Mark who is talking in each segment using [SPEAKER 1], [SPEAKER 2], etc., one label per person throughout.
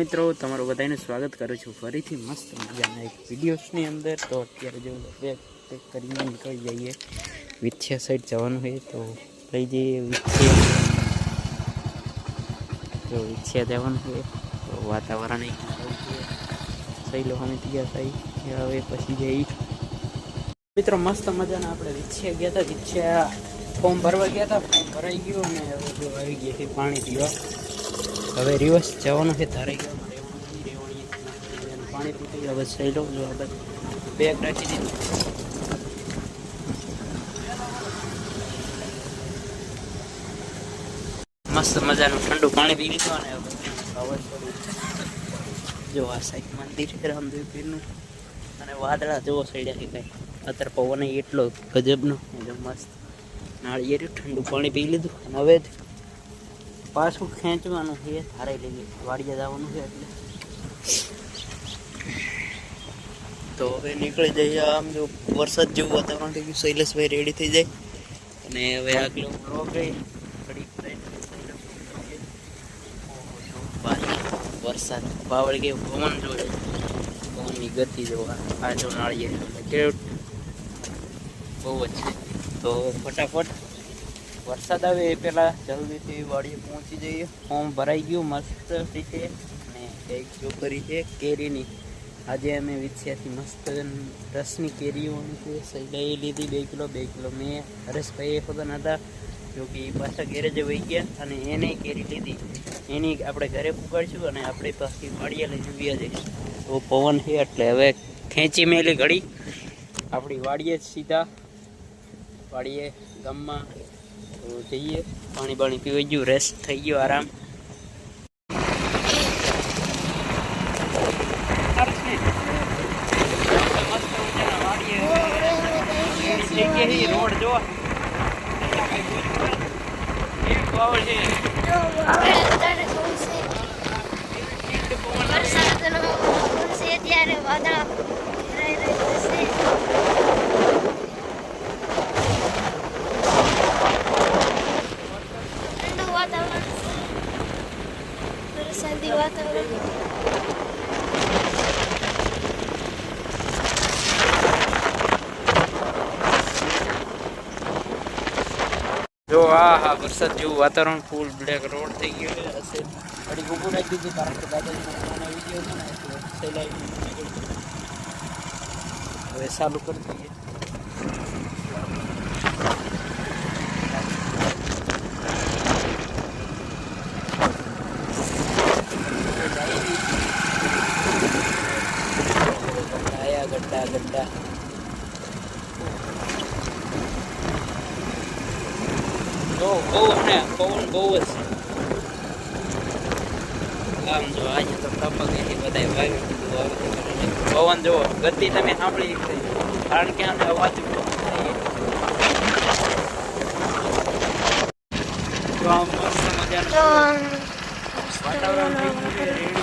[SPEAKER 1] મિત્રો, તમારું બધાનું સ્વાગત કરું છું. ફરીથી મસ્ત મજાના એક વિડીયોસની અંદર. તો અત્યારે જો પેક કરીને નીકળી જઈએ. વિથ્યા સાઈડ જવાનું હોય તો લઈ જઈએ વિથ્યા. તો વિથ્યા જવાનું હોય તો વાતાવરણ સહી લોહાની ત્યાં થઈ. હવે પછી જઈ મિત્રો, મસ્ત મજાના આપણે વિછ્યા ગયા હતા. વિછ્યા ફોર્મ ભરવા ગયા હતા. ફોર્મ ભરાઈ ગયું અને હવે આવી ગયા પાણી પીવા. હવે રિવર્સ જવાનું છે તારે પાણી પીતી હવે સહી લો જો આપણે બેગ રાખી મસ્ત મજાનું ઠંડુ પાણી પી લીધું અને હવે જો આ મંદિર છે રામદેવપીરનું. અને વાદળા જોવો સડ્યા છે કંઈ. અત્યારે પવન એટલો ગજબનો. એટલે મસ્ત. નાળિયેર ઠંડુ પાણી પી લીધું. અને હવે પાછું ખેંચવાનું છે થારે લઈએ. વાડીએ જવાનું છે એટલે. તો હવે નીકળી જઈએ આમ જો વરસાદ જેવું વાતાવરણ થઈ ગયું, શૈલેષભાઈ રેડી થઈ જાય. અને હવે આગલો બ્લોગ ઘડી વરસાદ વાવડ ગયો પવન જોડે પવનની ગતિ જોવા આ જો નાળીએ કેવું? બહુ જ છે. તો ફટાફટ વરસાદ આવે એ પહેલાં જલ્દીથી વાડીએ પહોંચી જઈએ. ફોર્મ ભરાઈ ગયું, મસ્ત રીતે અને એક ચોકરી છે, કેરીની. આજે અમે વિછ્યાથી મસ્ત રસની કેરીઓ છે લીધી, બે કિલો બે કિલો. મેં હરેશભાઈ એ ખબર હતા જો કે એ પાછા ગેરેજે વહી ગયા અને એને કેરી લીધી. એની આપણે ઘરે પુગાડશું અને આપણે પાછી વાડીએ લઈ વ્યા જઈશું. તો પવન છે એટલે હવે ખેંચી મેલી ઘડી. આપણી વાડીએ જ સીધા. વાડીએ ગામમાં જઈએ પાણી બાણી પીવાઈ ગયું રેસ્ટ થઈ ગયો આરામ. રોડ જો
[SPEAKER 2] ત્યારે વાદળા ઘેરાઈ રહ્યા છે ઠંડુ વાતાવરણ છે વરસાદી વાતાવરણ
[SPEAKER 1] જો આ હા, વરસાદ જેવું વાતાવરણ ફૂલ બ્લેક રોડ થઈ ગયો હશે ઘડી ઊભું રાખી દીધું, કારણ કે દાદાજી આવી ગયો ને સહેલાઈ હવે ચાલુ કરી દઈએ. જો બહુ ને પવન બહુ જ આમ જો આજે તો ટપક એથી બધાય વાવી દીધું. પવન જો ગતિ તમે સાંભળી. કારણ કે આને અવાજ. તો આમ મસ્ત મજાનું વાતાવરણ થઈ ગયું છે ready.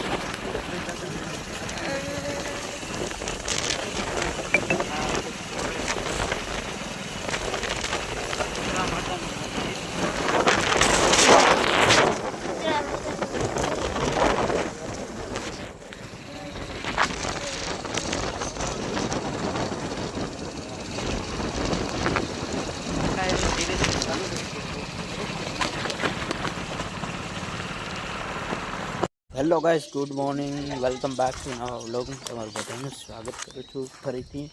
[SPEAKER 1] Hello guys good morning welcome back to નવા વ્લોગમાં તમારું બધાનું સ્વાગત કરું છું ફરીથી.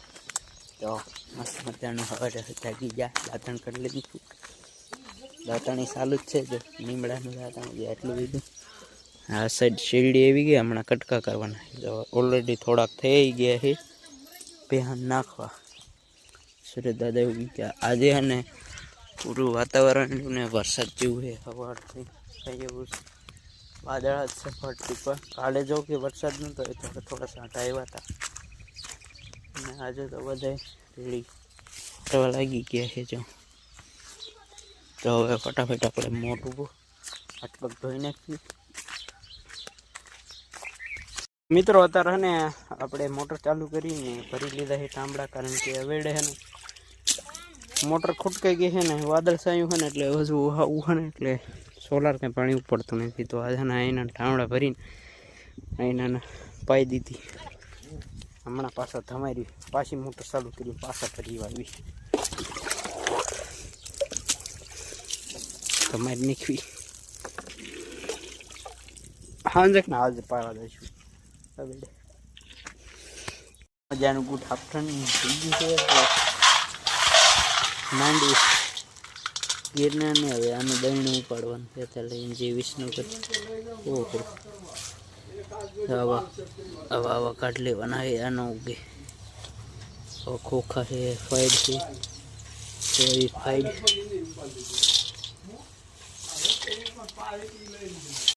[SPEAKER 1] તો મસ્ત મજાનું હવે જાગી ગયા. દાંતણ કરી લીધું છું. દાંતણી ચાલુ જ છે જો. લીમડાનું દાંતણ જે આટલું લીધું આ સાઈડ શેરડી આવી ગઈ. હમણાં કટકા કરવાના જો ઓલરેડી થોડાક થઈ ગયા છે. બેહાન નાખવા. સુરત દાદા ઉગી ગયા. આજે અને પૂરું વાતાવરણ ને વરસાદ જેવું છે. સવારથી કઈ એવું છે. વાદળા જ છે ફરતી પર કાલે જો કે વરસાદ નહોતો એ તો થોડા સાંટા આવ્યા હતા અને આજે તો બધા રેડી કરવા લાગી ગયા છે જો તો હવે ફટાફટ આપણે મોટું આટલું ધોઈ નાખીએ મિત્રો અત્યારે ને આપણે મોટર ચાલુ કરીને ભરી લીધા છે તાંબડા કારણ કે અવેડે છે ને મોટર ખૂટકાઈ ગઈ છે ને વાદળ સાયું છે ને એટલે હજુ ઉહા ઉહા ને એટલે સોલાર કંઈ પાણી ઉપડતું નથી તો આજના એના ઠામડા ભરીને અહીંના પાઈ દીધી. હમણાં પાછા ધમારી, પાછી મોટર ચાલુ કરી પાછા ફરી વાવી. ધમારી નીકળી. હાંજક ના આજે પાવા દઈશું. મજાનું ગુડ આફ્ટરનૂન થઈ ગયું છે. માંડી ગિરનાર ને હવે આનું દહીણું ઉપાડવાનું છે. ત્યાં લઈને જે વિષ્ણુકર ઓહો આવા આવા આવા કાઢ લેવાના હે આનો ઉગે. ખોખા છે ફાઈડ છે. એવી ફાઈડ